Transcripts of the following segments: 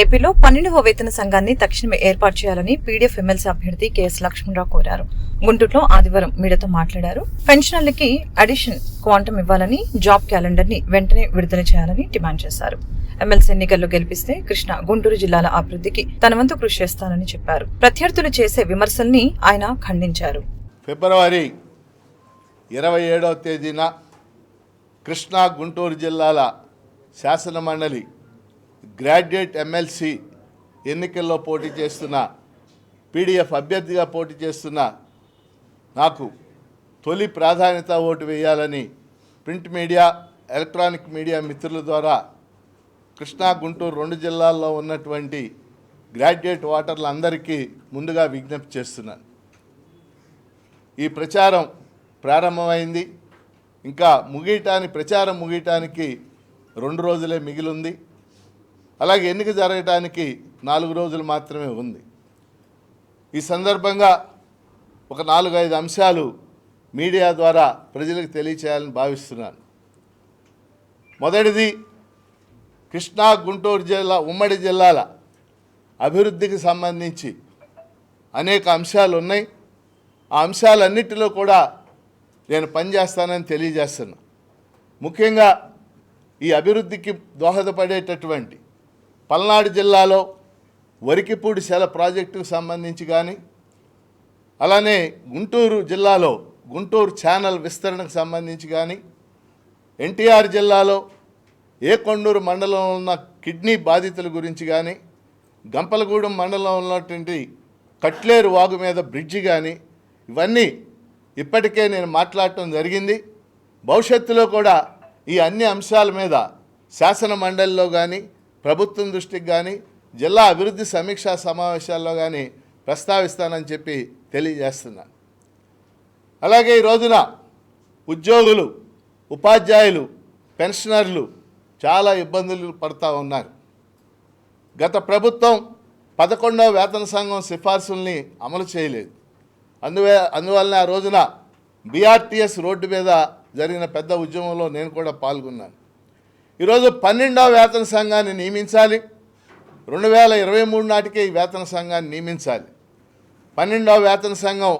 ఏపీలో పన్నెండవ వేతన సంఘాన్ని తక్షణమే ఏర్పాటు చేయాలని పీడీఎఫ్ ఎమ్మెల్సీ అభ్యర్థి కెఎస్ లక్ష్మణరావు కోరారు. గుంటూరులో ఆదివారం మీడియాతో మాట్లాడారు. పెన్షనర్లకి అడిషన్ క్వాంటం ఇవ్వాలని జాబ్ క్యాలెండర్ని వెంటనే విడుదల చేయాలని డిమాండ్ చేశారు. ఎమ్మెల్సీ ఎన్నికల్లో గెలిపిస్తే కృష్ణ గుంటూరు జిల్లాల అభివృద్ధికి తన వంతు కృషి చేస్తానని చెప్పారు. ప్రత్యర్థులు చేసే విమర్శల్ని ఆయన ఖండించారు. ఫిబ్రవరి ఇరవై ఏడవ తేదీన కృష్ణా గుంటూరు జిల్లాల శాసనమండలి గ్రాడ్యుయేట్ ఎమ్మెల్సీ ఎన్నికల్లో పోటీ చేస్తున్న పీడీఎఫ్ అభ్యర్థిగా పోటీ చేస్తున్న నాకు తొలి ప్రాధాన్యత ఓటు వేయాలని ప్రింట్ మీడియా ఎలక్ట్రానిక్ మీడియా మిత్రుల ద్వారా కృష్ణా గుంటూరు రెండు జిల్లాల్లో ఉన్నటువంటి గ్రాడ్యుయేట్ ఓటర్లందరికీ ముందుగా విజ్ఞప్తి చేస్తున్నాను ఈ ప్రచారం ప్రారంభమైంది. ఇంకా ముగియటానికి ప్రచారం ముగియటానికి రెండు రోజులే మిగిలింది. అలాగే ఎన్నిక జరగటానికి నాలుగు రోజులు మాత్రమే ఉంది. ఈ సందర్భంగా ఒక నాలుగు ఐదు అంశాలు మీడియా ద్వారా ప్రజలకు తెలియచేయాలని భావిస్తున్నాను. మొదటిది కృష్ణా గుంటూరు జిల్లా ఉమ్మడి జిల్లాల అభివృద్ధికి సంబంధించి అనేక అంశాలు ఉన్నాయి. ఆ అంశాలన్నిటిలో కూడా నేను పనిచేస్తానని తెలియజేస్తున్నా. ముఖ్యంగా ఈ అభివృద్ధికి దోహదపడేటటువంటి పల్నాడు జిల్లాలో వరికిపూడి సెల ప్రాజెక్టుకు సంబంధించి కానీ అలానే గుంటూరు జిల్లాలో గుంటూరు ఛానల్ విస్తరణకు సంబంధించి కానీ ఎన్టీఆర్ జిల్లాలో ఏ కొండూరు మండలంలో ఉన్న కిడ్నీ బాధితుల గురించి కానీ గంపలగూడెం మండలంలో ఉన్నటువంటి కట్లేరు వాగు మీద బ్రిడ్జి కానీ ఇవన్నీ ఇప్పటికే నేను మాట్లాడటం జరిగింది. భవిష్యత్తులో కూడా ఈ అన్ని అంశాల మీద శాసన మండలిలో కానీ ప్రభుత్వం దృష్టికి కానీ జిల్లా అభివృద్ధి సమీక్షా సమావేశాల్లో కానీ ప్రస్తావిస్తానని చెప్పి తెలియజేస్తున్నాను అలాగే ఈ రోజున ఉద్యోగులు ఉపాధ్యాయులు పెన్షనర్లు చాలా ఇబ్బందులు పడుతూ ఉన్నారు. గత ప్రభుత్వం పదకొండవ వేతన సంఘం సిఫార్సుల్ని అమలు చేయలేదు. అందువే అందువలన ఆ రోజున బీఆర్టీఎస్ రోడ్డు మీద జరిగిన పెద్ద ఉద్యమంలో నేను కూడా పాల్గొన్నాను. ఈరోజు పన్నెండవ వేతన సంఘాన్ని నియమించాలి. రెండు వేల ఇరవై మూడు నాటికే ఈ వేతన సంఘాన్ని నియమించాలి. పన్నెండవ వేతన సంఘం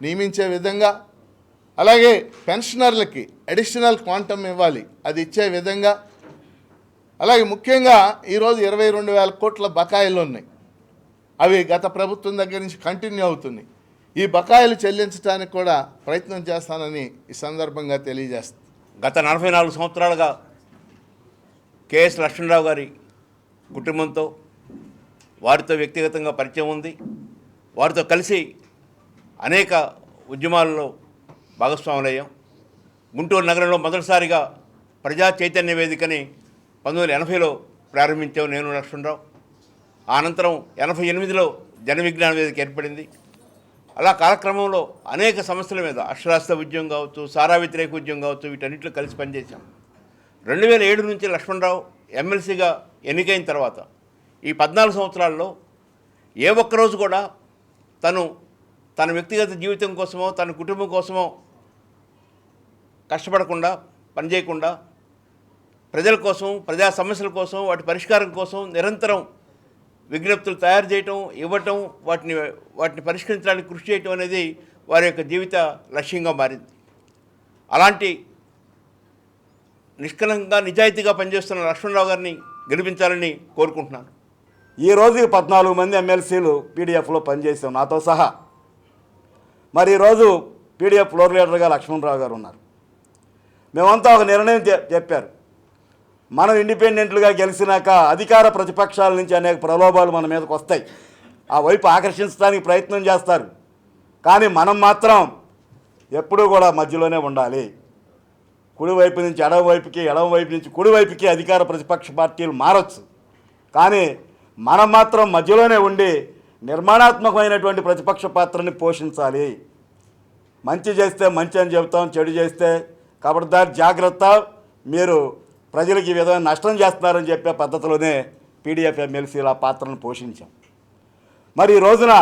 నియమించే విధంగా అలాగే పెన్షనర్లకి అడిషనల్ క్వాంటమ్ ఇవ్వాలి అది ఇచ్చే విధంగా. అలాగే ముఖ్యంగా ఈరోజు ఇరవై రెండు వేల కోట్ల బకాయిలు ఉన్నాయి. అవి గత ప్రభుత్వం దగ్గర నుంచి కంటిన్యూ అవుతున్నాయి. ఈ బకాయిలు చెల్లించడానికి కూడా ప్రయత్నం చేస్తానని ఈ సందర్భంగా తెలియజేస్తాను గత నలభై నాలుగు సంవత్సరాలుగా కెఎస్ లక్ష్మణరావు గారి కుటుంబంతో వారితో వ్యక్తిగతంగా పరిచయం ఉంది. వారితో కలిసి అనేక ఉద్యమాల్లో భాగస్వాములయ్యాం. గుంటూరు నగరంలో మొదటిసారిగా ప్రజా చైతన్య వేదికని పంతొమ్మిది వందల ఎనభైలో ప్రారంభించాం నేను లక్ష్మణరావు. అనంతరం ఎనభై ఎనిమిదిలో జన విజ్ఞాన వేదిక ఏర్పడింది. అలా కాలక్రమంలో అనేక సమస్యల మీద అక్షరాస్త ఉద్యమం కావచ్చు సారా వ్యతిరేక ఉద్యమం కావచ్చు వీటన్నిటిలో కలిసి పనిచేశాం. రెండు వేల ఏడు నుంచి లక్ష్మణరావు ఎమ్మెల్సీగా ఎన్నికైన తర్వాత ఈ పద్నాలుగు సంవత్సరాల్లో ఏ ఒక్కరోజు కూడా తను తన వ్యక్తిగత జీవితం కోసమో తన కుటుంబం కోసమో కష్టపడకుండా పనిచేయకుండా ప్రజల కోసం ప్రజా సమస్యల కోసం వాటి పరిష్కారం కోసం నిరంతరం విజ్ఞప్తులు తయారు చేయటం ఇవ్వటం వాటిని వాటిని పరిష్కరించడానికి కృషి చేయటం అనేది వారి యొక్క జీవిత లక్ష్యంగా మారింది. అలాంటి నిష్కలంగా నిజాయితీగా పనిచేస్తున్న లక్ష్మణరావు గారిని గెలిపించాలని కోరుకుంటున్నాను. ఈ రోజుకి పద్నాలుగు మంది ఎమ్మెల్సీలు పీడీఎఫ్లో పనిచేసాం నాతో సహా. మరి ఈరోజు పీడీఎఫ్ ఫ్లోర్ లీడర్గా లక్ష్మణరావు గారు ఉన్నారు. మేమంతా ఒక నిర్ణయం చెప్పారు. మనం ఇండిపెండెంట్లుగా గెలిచినాక అధికార ప్రతిపక్షాల నుంచి అనేక ప్రలోభాలు మన మీదకి వస్తాయి. ఆ వైపు ఆకర్షించడానికి ప్రయత్నం చేస్తారు. కానీ మనం మాత్రం ఎప్పుడూ కూడా మధ్యలోనే ఉండాలి. కుడివైపు నుంచి ఎడమ వైపుకి వైపు నుంచి కుడివైపుకి అధికార ప్రతిపక్ష పార్టీలు మారచ్చు. కానీ మనం మాత్రం మధ్యలోనే ఉండి నిర్మాణాత్మకమైనటువంటి ప్రతిపక్ష పాత్రని పోషించాలి. మంచి చేస్తే మంచి అని చెబుతాం చెడు చేస్తే కబడ్దార్ జాగ్రత్త. మీరు ప్రజలకు ఈ విధంగా నష్టం చేస్తున్నారని చెప్పే పద్ధతిలోనే పీడీఎఫ్ ఎమ్మెల్సీల పాత్రను పోషించాం. మరి ఈ రోజున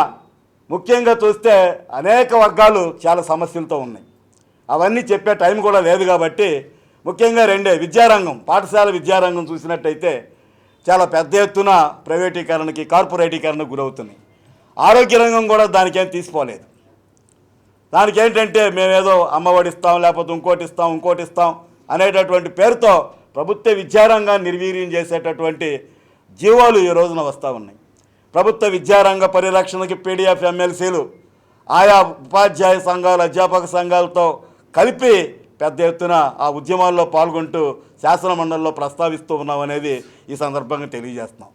ముఖ్యంగా చూస్తే అనేక వర్గాలు చాలా సమస్యలతో ఉన్నాయి. అవన్నీ చెప్పే టైం కూడా లేదు కాబట్టి ముఖ్యంగా రెండే విద్యారంగం పాఠశాల విద్యారంగం చూసినట్టయితే చాలా పెద్ద ఎత్తున ప్రైవేటీకరణకి కార్పొరేటీకరణకు గురవుతున్నాయి. ఆరోగ్య రంగం కూడా దానికేం తీసుకోలేదు. దానికి ఏంటంటే మేమేదో అమ్మఒడి ఇస్తాం లేకపోతే ఇంకోటి ఇస్తాం ఇంకోటి ఇస్తాం అనేటటువంటి పేరుతో ప్రభుత్వ విద్యారంగాన్ని నిర్వీర్యం చేసేటటువంటి జీవాలు ఈ రోజున వస్తూ ఉన్నాయి. ప్రభుత్వ విద్యారంగ పరిరక్షణకి పీడిఎఫ్ ఎమ్మెల్సీలు ఆయా ఉపాధ్యాయ సంఘాలు అధ్యాపక సంఘాలతో కలిపి పెద్ద ఎత్తున ఆ ఉద్యమాల్లో పాల్గొంటూ శాసనమండలిలో ప్రస్తావిస్తూ ఉన్నామనేది ఈ సందర్భంగా తెలియజేస్తున్నాం.